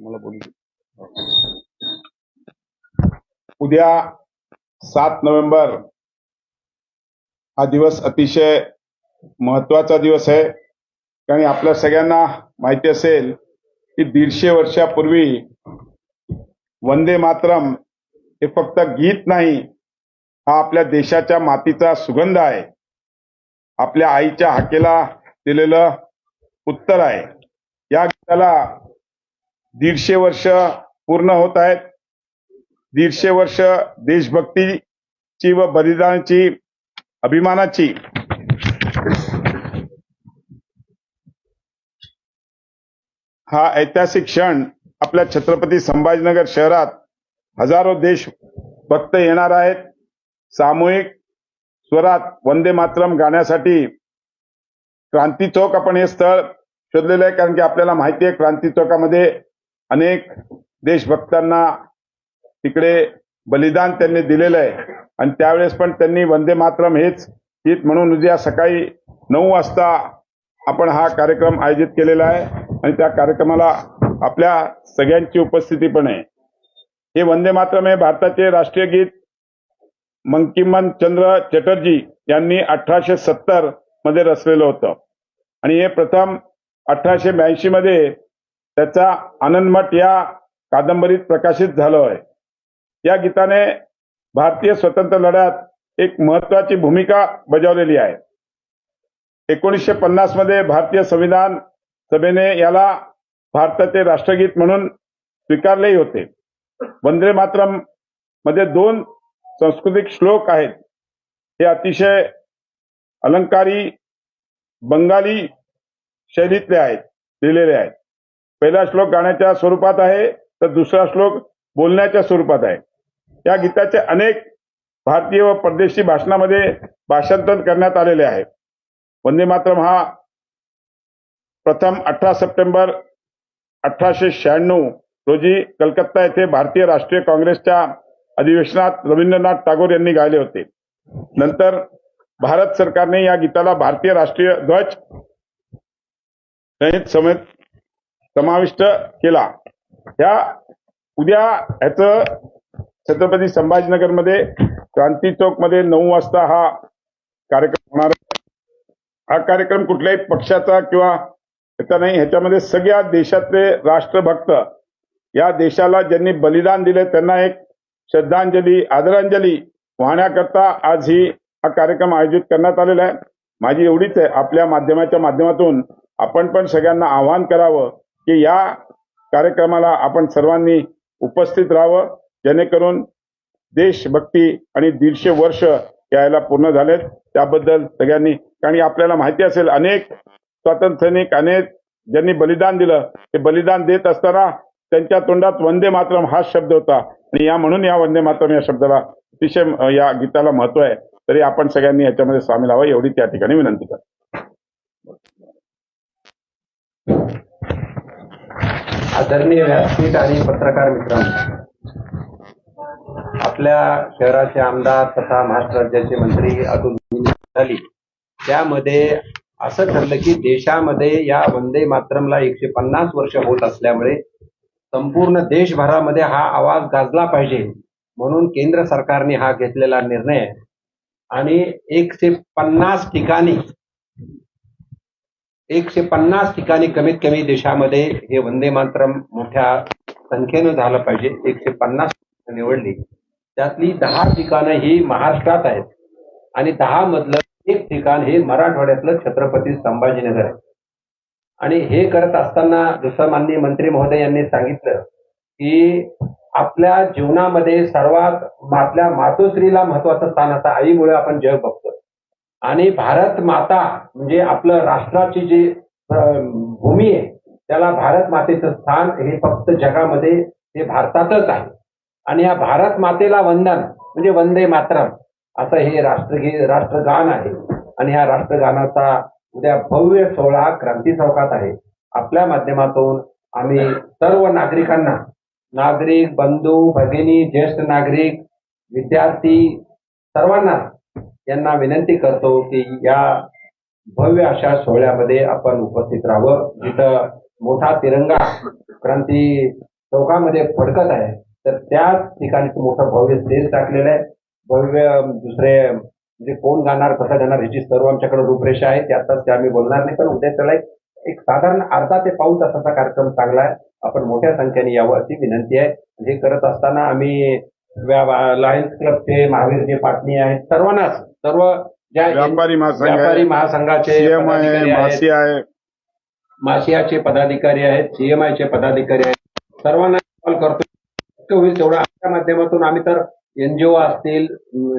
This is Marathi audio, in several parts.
बोलू उद्या सात नोव्हेंबर हा दिवस अतिशय महत्त्वाचा दिवस आहे. कारण आपल्या सगळ्यांना माहिती असेल की दीडशे वर्षापूर्वी वंदे मातरम हे फक्त गीत नाही हा आपल्या देशाच्या मातीचा सुगंध आहे. आपल्या आईच्या हाकेला दिलेलं उत्तर आहे. या गीताला दीडशे वर्ष पूर्ण होत आहेत. दीडशे वर्ष देशभक्तीची व बलिदानाची अभिमानाची. हा ऐतिहासिक क्षण आपल्या छत्रपती संभाजीनगर शहरात हजारो देशभक्त येणार आहेत. सामूहिक स्वरात वंदे मातरम गाण्यासाठी क्रांती चौक आपण हे स्थळ शोधलेलं आहे कारण की आपल्याला माहिती आहे क्रांती चौकामध्ये अनेक देशभक्तांना तिकडे बलिदान त्यांनी दिलेलं आहे. आणि त्यावेळेस पण त्यांनी वंदे मातरम हेच गीत म्हणून उद्या सकाळी नऊ वाजता आपण हा कार्यक्रम आयोजित केलेला आहे. आणि त्या कार्यक्रमाला आपल्या सगळ्यांची उपस्थिती पण आहे. हे वंदे मातरम हे भारताचे राष्ट्रीय गीत मंकिमन चंद्र चटर्जी यांनी अठराशे सत्तरमध्ये रचलेलं होतं. आणि हे प्रथम अठराशे ब्याऐंशी मध्ये त्याचा आनंदमठ या कादंबरीत प्रकाशित झालं आहे. या गीताने भारतीय स्वतंत्र लढ्यात एक महत्वाची भूमिका बजावलेली आहे. एकोणीसशे पन्नासमध्ये भारतीय संविधान सभेने याला भारताचे राष्ट्रगीत म्हणून स्वीकारलेही होते. वंदे मातरममध्ये दोन सांस्कृतिक श्लोक आहेत. हे अतिशय अलंकारी बंगाली शैलीतले आहेत लिहिलेले आहेत. पहिला श्लोक गाण्याच्या स्वरूपात आहे तर दुसरा श्लोक बोलण्याच्या स्वरूपात आहे. या गीताचे अनेक भारतीय व परदेशी भाषणामध्ये भाषांतर करण्यात आलेले आहे. वंदे मातरम हा प्रथम अठरा सप्टेंबर अठराशे शहाण्णव रोजी कलकत्ता येथे भारतीय राष्ट्रीय काँग्रेसच्या अधिवेशनात रवींद्रनाथ टागोर यांनी गायले होते. नंतर भारत सरकारने या गीताला भारतीय राष्ट्रीय ध्वज संहित समेत समाविष्ट केला. या उद्या ह्याच छत्रपती संभाजीनगरमध्ये क्रांती चौकमध्ये नऊ वाजता हा कार्यक्रम होणार. हा कार्यक्रम कुठल्याही पक्षाचा किंवा याचा नाही ह्याच्यामध्ये सगळ्या देशातले राष्ट्रभक्त या देशाला ज्यांनी बलिदान दिले त्यांना एक श्रद्धांजली आदरांजली वाहण्याकरता आज ही हा कार्यक्रम आयोजित करण्यात आलेला आहे. माझी एवढीच आहे. आपल्या माध्यमाच्या माध्यमातून आपण पण सगळ्यांना आवाहन करावं की या कार्यक्रमाला आपण सर्वांनी उपस्थित राहावं. जेणेकरून देशभक्ती आणि दीडशे वर्ष यायला पूर्ण झालेत. त्याबद्दल सगळ्यांनी कारण आपल्याला माहिती असेल अनेक स्वातंत्र्य सैनिक अनेक ज्यांनी बलिदान दिलं ते बलिदान देत असताना त्यांच्या तोंडात वंदे मातरम हा शब्द होता. आणि या म्हणून या वंदे मातरम या शब्दाला अतिशय या गीताला महत्त्व आहे. तरी आपण सगळ्यांनी याच्यामध्ये सामील व्हावं एवढी त्या ठिकाणी विनंती करतो. आदरणीय व्यासपीठ आणि पत्रकार मित्रांनो आपल्या शहराचे आमदार तथा महाराष्ट्र राज्याचे मंत्री अतुल झाली. त्यामध्ये असं ठरलं की देशामध्ये या वंदे मातरमला एकशे पन्नास वर्ष होत असल्यामुळे संपूर्ण देशभरामध्ये हा आवाज गाजला पाहिजे म्हणून केंद्र सरकारने हा घेतलेला निर्णय आणि एकशे पन्नास ठिकाणी एकशे पन्नास ठिकाणी कमीत कमी देशामध्ये हे वंदे मातरम मोठ्या संख्येनं झालं पाहिजे. एकशे पन्नास निवडली. त्यातली दहा ठिकाणं ही महाराष्ट्रात आहेत. आणि दहा मधलं एक ठिकाण हे मराठवाड्यातलं छत्रपती संभाजीनगर आहे. आणि हे करत असताना जसं माननीय मंत्री महोदय यांनी सांगितलं की आपल्या जीवनामध्ये सर्वात आपल्या मातोश्रीला महत्वाचं स्थान असतं आईमुळे आपण जग बघतो आणि भारत माता म्हणजे आपलं राष्ट्राची जी भूमी आहे त्याला भारत मातेचं स्थान हे फक्त जगामध्ये हे भारतातच आहे. आणि या भारत मातेला वंदन म्हणजे वंदे मातरम असं हे राष्ट्रगीत राष्ट्रगान आहे. आणि या राष्ट्रगानाचा उद्या भव्य सोहळा क्रांती चौकात आहे. आपल्या माध्यमातून आम्ही सर्व नागरिकांना नागरिक बंधू भगिनी ज्येष्ठ नागरिक विद्यार्थी सर्वांना यांना विनंती करतो की या भव्य अशा सोहळ्यामध्ये आपण उपस्थित राहावं. जिथं मोठा तिरंगा क्रांती चौकामध्ये फडकत आहे तर त्याच ठिकाणी मोठं भव्य स्टेज टाकलेलं आहे. भव्य दुसरे म्हणजे कोण गाणार कसं गाणार ह्याची सर्व आमच्याकडे रूपरेषा आहे. त्यातच ते आम्ही बोलणार नाही पण उद्या त्याला एक एक साधारण अर्धा ते पाऊन तासाचा कार्यक्रम चांगला आहे. आपण मोठ्या संख्येने यावं अशी विनंती आहे. हे करत असताना आम्ही लायन्स क्लबचे महावीरचे पाटणी आहेत सर्वांनाच सर्व ज्या व्यापारी व्यापारी महासंघाचे आहे पदाधिकारी आहेत, मासी आहे. मासियाचे पदाधिकारी आहेत सीएमआयचे पदाधिकारी आहेत सर्वांना कॉल करतो. होईल तेवढं. आमच्या माध्यमातून आम्ही तर एनजीओ असतील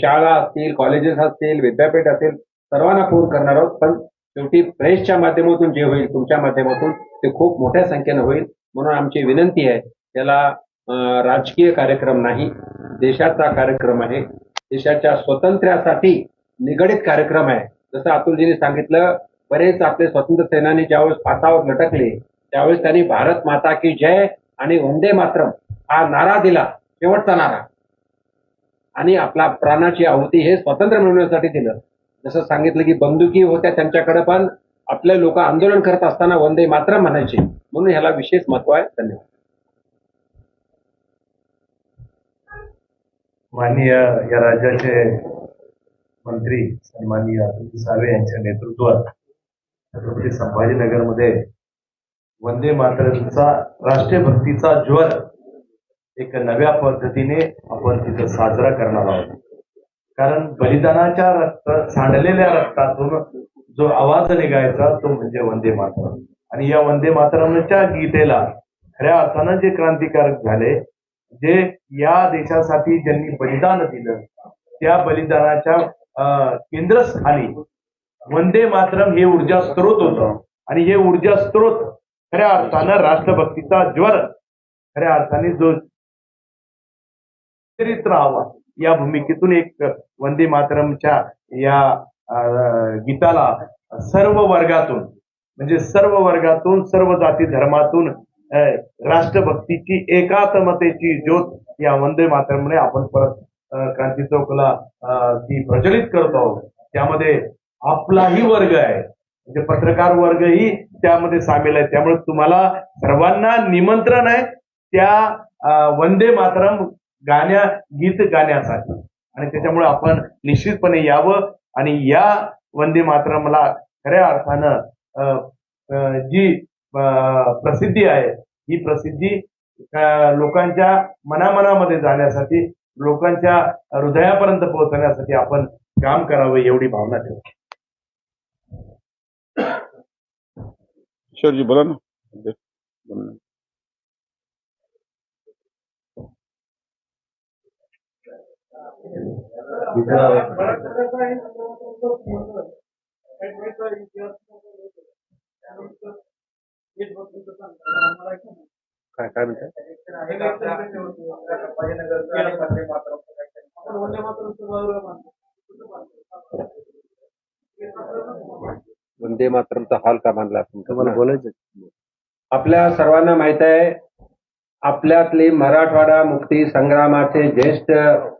शाळा असतील कॉलेजेस असतील विद्यापीठ असतील सर्वांना फोन करणार आहोत. पण शेवटी प्रेसच्या माध्यमातून जे होईल तुमच्या माध्यमातून ते खूप मोठ्या संख्येनं होईल. म्हणून आमची विनंती आहे त्याला अं, राजकीय कार्यक्रम नाही देशाचा कार्यक्रम आहे. देशाच्या स्वातंत्र्यासाठी निगडित कार्यक्रम आहे. जसं अतुलजींनी सांगितलं बरेच आपले स्वतंत्र सेनानी ज्यावेळेस पातावर लटकले त्यावेळेस त्यांनी भारत माता की जय आणि वंदे मातरम हा नारा दिला. शेवटचा नारा. आणि आपला प्राणाची आहुती हे स्वातंत्र्य मिळवण्यासाठी दिलं. जसं सांगितलं की बंदुकी होत्या त्यांच्याकडे पण आपले लोक आंदोलन करत असताना वंदे मात्र म्हणायचे. म्हणून ह्याला विशेष महत्त्व आहे. धन्यवाद. माननीय या राज्याचे मंत्री सन्माननीय अतुल सावे यांच्या नेतृत्वात छत्रपती संभाजीनगरमध्ये वंदे मातरमचा राष्ट्रीय भक्तीचा ज्वर एक नव्या पद्धतीने आपण तिथं साजरा करणार आहोत. कारण बलिदानाच्या रक्त सांडलेल्या रक्तातून जो आवाज निघायचा तो म्हणजे वंदे मातरम. आणि या वंदे मातरमच्या गीतेला खऱ्या अर्थानं जे क्रांतिकारक झाले जे या देशासाठी ज्यांनी बलिदान दिलं त्या बलिदानाच्या अं, केंद्रस्थानी वंदे मातरम हे ऊर्जा स्त्रोत होतं. आणि हे ऊर्जा स्त्रोत खऱ्या अर्थानं राष्ट्रभक्तीचा ज्वर खऱ्या अर्थाने जो चरित्र आवाज या भूमिकेतून एक वंदे मातरमच्या या गीताला सर्व वर्गातून म्हणजे सर्व वर्गातून सर्व जाती धर्मातून राष्ट्रभक्तीची एकात्मतेची ज्योत या वंदे मातरमने आपण परत क्रांती चौकला ती प्रज्वलित करत आहोत. त्यामध्ये आपलाही वर्ग आहे. म्हणजे पत्रकार वर्गही त्यामध्ये सामील आहे. त्यामुळे तुम्हाला सर्वांना निमंत्रण आहे. त्या अं, वंदे मातरम गाण्या गीत गाण्यासाठी. आणि त्याच्यामुळे आपण निश्चितपणे यावं. आणि या वंदे मातरमला खऱ्या अर्थानं अं, जी प्रसिद्धी आहे ही प्रसिद्धी लोकांच्या मनामनामध्ये जाण्यासाठी लोकांच्या हृदयापर्यंत पोहोचण्यासाठी आपण काम करावं एवढी भावना ठेवा किशोरजी बोला ना बोला ना. काय काय म्हणतात वंदे मातरमचा हॉल का बांधला तुम्हाला बोलायचं आपल्या सर्वांना माहीत आहे आपल्यातले मराठवाडा मुक्ती संग्रामाचे ज्येष्ठ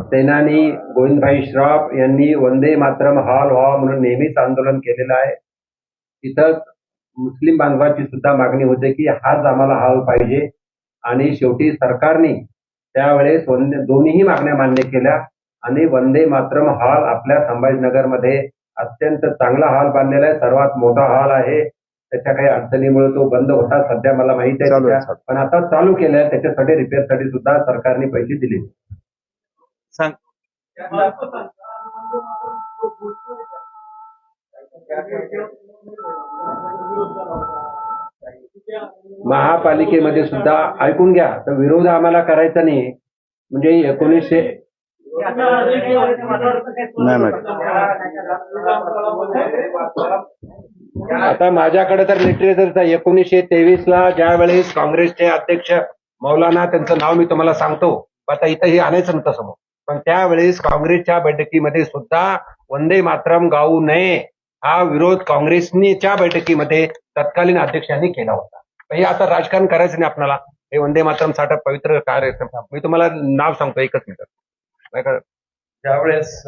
सेनानी गोविंदभाई श्रॉफ यांनी वंदे मातरम हॉल व्हावा म्हणून नेहमीच आंदोलन केलेलं आहे. तिथं मुस्लिम बांधवाची सुद्धा मागणी होते की हाच आम्हाला हॉल पाहिजे. आणि शेवटी सरकारने त्यावेळेस वंदे दोन्हीही मागण्या मान्य केल्या आणि वंदे मातरम हॉल आपल्या संभाजीनगरमध्ये अत्यंत चांगला हॉल बांधलेला आहे. सर्वात मोठा हॉल आहे. त्याच्या काही अडचणीमुळे तो बंद होता सध्या मला माहिती आहे. पण आता चालू केलाय त्याच्यासाठी रिपेअरसाठी सुद्धा सरकारने पैसे दिले. सांग. महापालिकेमध्ये सुद्धा ऐकून घ्या. तर विरोध आम्हाला करायचा नाही म्हणजे एकोणीसशे नाही. आता माझ्याकडे तर लिटरेचरचा एकोणीसशे तेवीस ला ज्या वेळेस काँग्रेसचे अध्यक्ष मौलाना त्यांचं नाव मी तुम्हाला सांगतो. आता इथं हे आणायचं नव्हतं समोर. पण त्यावेळेस काँग्रेसच्या बैठकीमध्ये सुद्धा वंदे मातरम गाऊ नये हा विरोध काँग्रेसनीच्या बैठकीमध्ये तत्कालीन अध्यक्षांनी केला होता. हे आता राजकारण करायचं नाही आपल्याला हे वंदे मातरमसाठी पवित्र कार्यक्रम मी तुम्हाला नाव सांगतो एकच मिनिट. त्यावेळेस ज्यावेळेस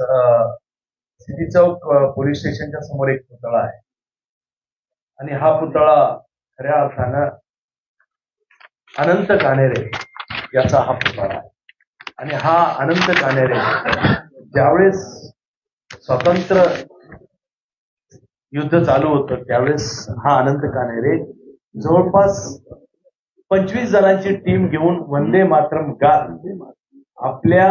सिटी चौक पोलीस स्टेशनच्या समोर एक पुतळा आहे. आणि हा पुतळा खऱ्या अर्थानं अनंत कानेरे याचा हा पुतळा आहे. आणि हा अनंत कानेरे ज्यावेळेस स्वतंत्र युद्ध चालू होतं त्यावेळेस हा अनंत कानेरे जवळपास पंचवीस जणांची टीम घेऊन वंदे मातरम गात आपल्या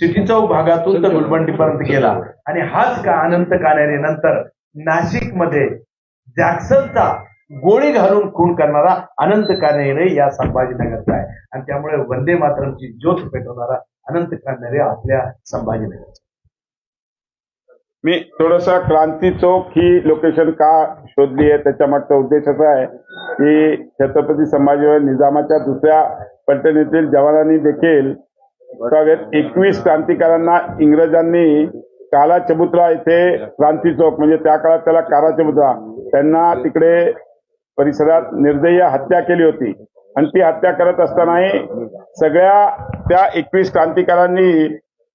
सिटी चौक भागातून तर गुलबंडीपर्यंत गेला. आणि हाच का अनंत कानेरे नंतर नाशिकमध्ये जॅक्सनचा गोळी घालून खून करणारा अनंत कानेरे या संभाजीनगरचा आहे. आणि त्यामुळे वंदे मातरमची ज्योत पेटवणारा अनंत कानेरे आपल्या संभाजीनगरचा मी थोडस क्रांती चौक ही लोकेशन का शोधली आहे त्याच्या मागचा उद्देश असा आहे की छत्रपती संभाजीराव निजामाच्या दुसऱ्या पलटणीतील जवानांनी देखील एकवीस क्रांतिकारांना इंग्रजांनी काला चबुत्रा इथे क्रांती चौक म्हणजे त्या काळात त्याला काला चबुत्रा. त्यांना तिकडे परिसरात निर्दयी हत्या केली होती. आणि ती हत्या करत असतानाही सगळ्या त्या एकवीस क्रांतिकारांनी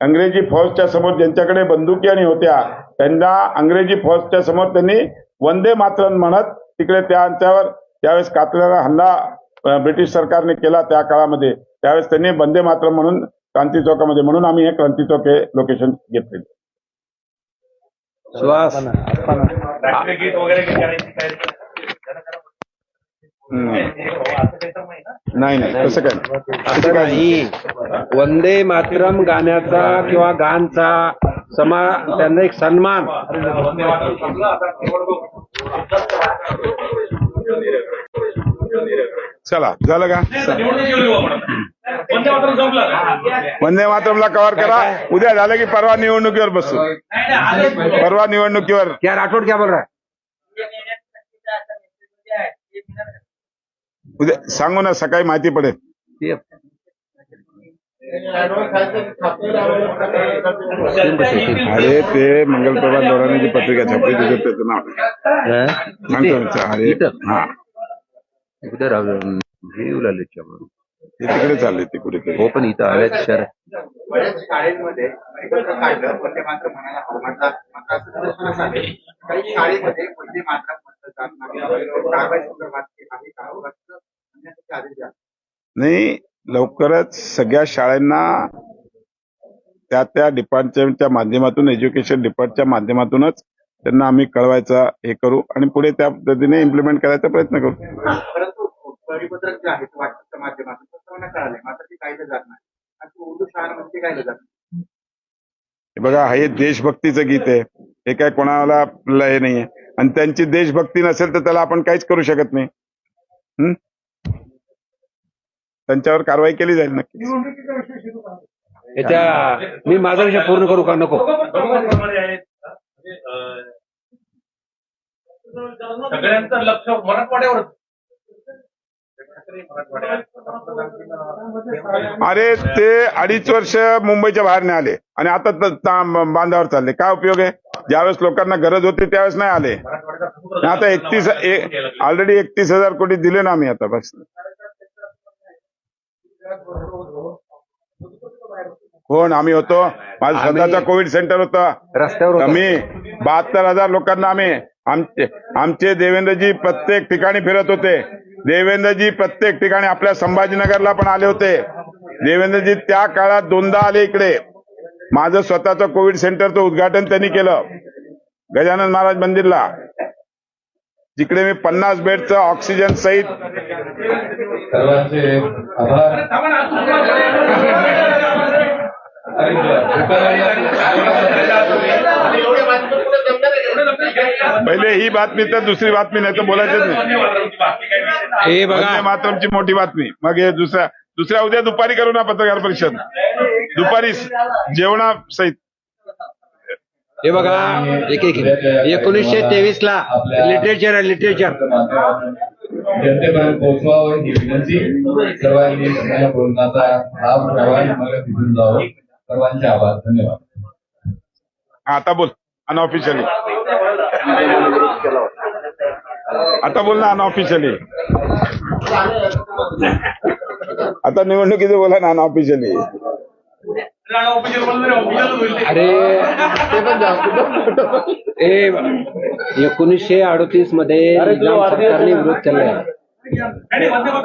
अंग्रेजी फौजच्या समोर ज्यांच्याकडे बंदुकी आणि होत्या त्यांना अंग्रेजी फौजच्या समोर त्यांनी वंदे मातरम म्हणत तिकडे त्यांच्यावर त्यावेळेस कातल्याला हल्ला ब्रिटिश सरकारने केला त्या काळामध्ये. त्यावेळेस त्यांनी वंदे मातरम म्हणून क्रांती चौकामध्ये म्हणून आम्ही हे क्रांती चौक हे लोकेशन घेतले श्वास राष्ट्रगीत वगैरे काय? नाही नाही तसं काय नाही. असं नाही. वंदे मातरम गाण्याचा किंवा गानचा समा त्यांना एक सन्मान. चला झालं का? वंदे मातरमला कव्हर करा. उद्या झालं की परवा निवडणुकीवर बसू. नाही, नाही, आजच परवा निवडणुकीवर. क्या राठोड क्या बोल रहा है? उद्या सांगू ना सकाळी माहिती पडेल. अरे ते मंगलप्रभात दोराने जी पत्रिका छापली त्याच्यात त्याचं नाव आहे. सांगतो ना, अरे? हा. उधर अं, हे येऊ लागले. ते तिकडे चालले ते कुठेतरी. हो पण इथं आल्याच शहर. बऱ्याच शाळेमध्ये एकत्र काढलं वंदे मात्र म्हणायला हवं? मात्र मात्र असं निदर्शनास आले काही शाळेमध्ये वंदे मात्र म्हटलं जात नाही. कारवाई संदर्भात आहे का असं म्हणण्यासाठी आदेश द्या नाही लवकरच सगळ्या शाळांना त्या त्या डिपार्टमेंटच्या माध्यमातून एज्युकेशन डिपार्टच्या माध्यमातूनच त्यांना आम्ही कळवायचा हे करू आणि पुढे त्या पद्धतीने इम्प्लिमेंट करायचा प्रयत्न करू. परंतु परिपत्रक जे आहे माध्यमातून सर्वांना कळाले मात्र ते काढलं जात नाही. आणि उर्दू शाळांमध्ये ते काढलं जात नाही. हे बघा हे देशभक्तीचं गीत आहे. हे काय कोणाला आपलं हे नाहीये. आणि त्यांची देशभक्ती नसेल तर त्याला आपण काहीच करू शकत नाही. हं? त्यांच्यावर कारवाई केली जाईल नक्की. याच्या मी माझा विषय पूर्ण करू का? नको. प्रमाणे आहेत. म्हणजे, सगळ्यांचं लक्ष मराठवाड्यावर अरे ते अडीच वर्ष मुंबईच्या बाहेर नाही आले. आणि आता बांधावर चालले. काय उपयोग आहे? ज्यावेळेस लोकांना गरज होती त्यावेळेस नाही आले. आता एकतीस ऑलरेडी एकतीस हजार कोटी दिले ना आम्ही आता बस. कोण? आम्ही होतो. माझं स्वतःचा कोविड सेंटर होतं. रस्त्यावर. आम्ही बहात्तर हजार लोकांना आम्ही आमचे आमचे देवेंद्रजी प्रत्येक ठिकाणी फिरत होते. देवेंद्रजी प्रत्येक ठिकाणी आपल्या संभाजीनगरला पण आले होते. देवेंद्रजी त्या काळात दोनदा आले इकडे. माझं स्वतःचं कोविड सेंटरचं उद्घाटन त्यांनी केलं. गजानन महाराज मंदिरला. जिकडे मी पन्नास बेडचं ऑक्सिजन सहित सर्वांचे पहिले ही बातमी तर दुसरी बातमी नाही तर बोलायचंच नाही. हे बघा. मातरमची मोठी बातमी. मग हे दुसऱ्या दुसऱ्या उद्या दुपारी करू ना पत्रकार परिषद? दुपारी जेवणा सहित. हे बघा एक एक एकोणीसशे तेवीस ला लिटरेचर आहे लिटरेचर जनतेपर्यंत पोहोचवावं ही विनंती सर्वांनी सगळ्या बोलण्याचा लाभ घ्यावा मला तिथून जावं सर्वांचे आभार धन्यवाद आता बोल अनऑफिशियली आता बोल ना अनऑफिशियली आता निवडणुकीचं बोला ना अनऑफिशियली. अरे एकोणीसशे अडोतीसमध्ये सरकारने विरोध केला आणि वंदे मातरम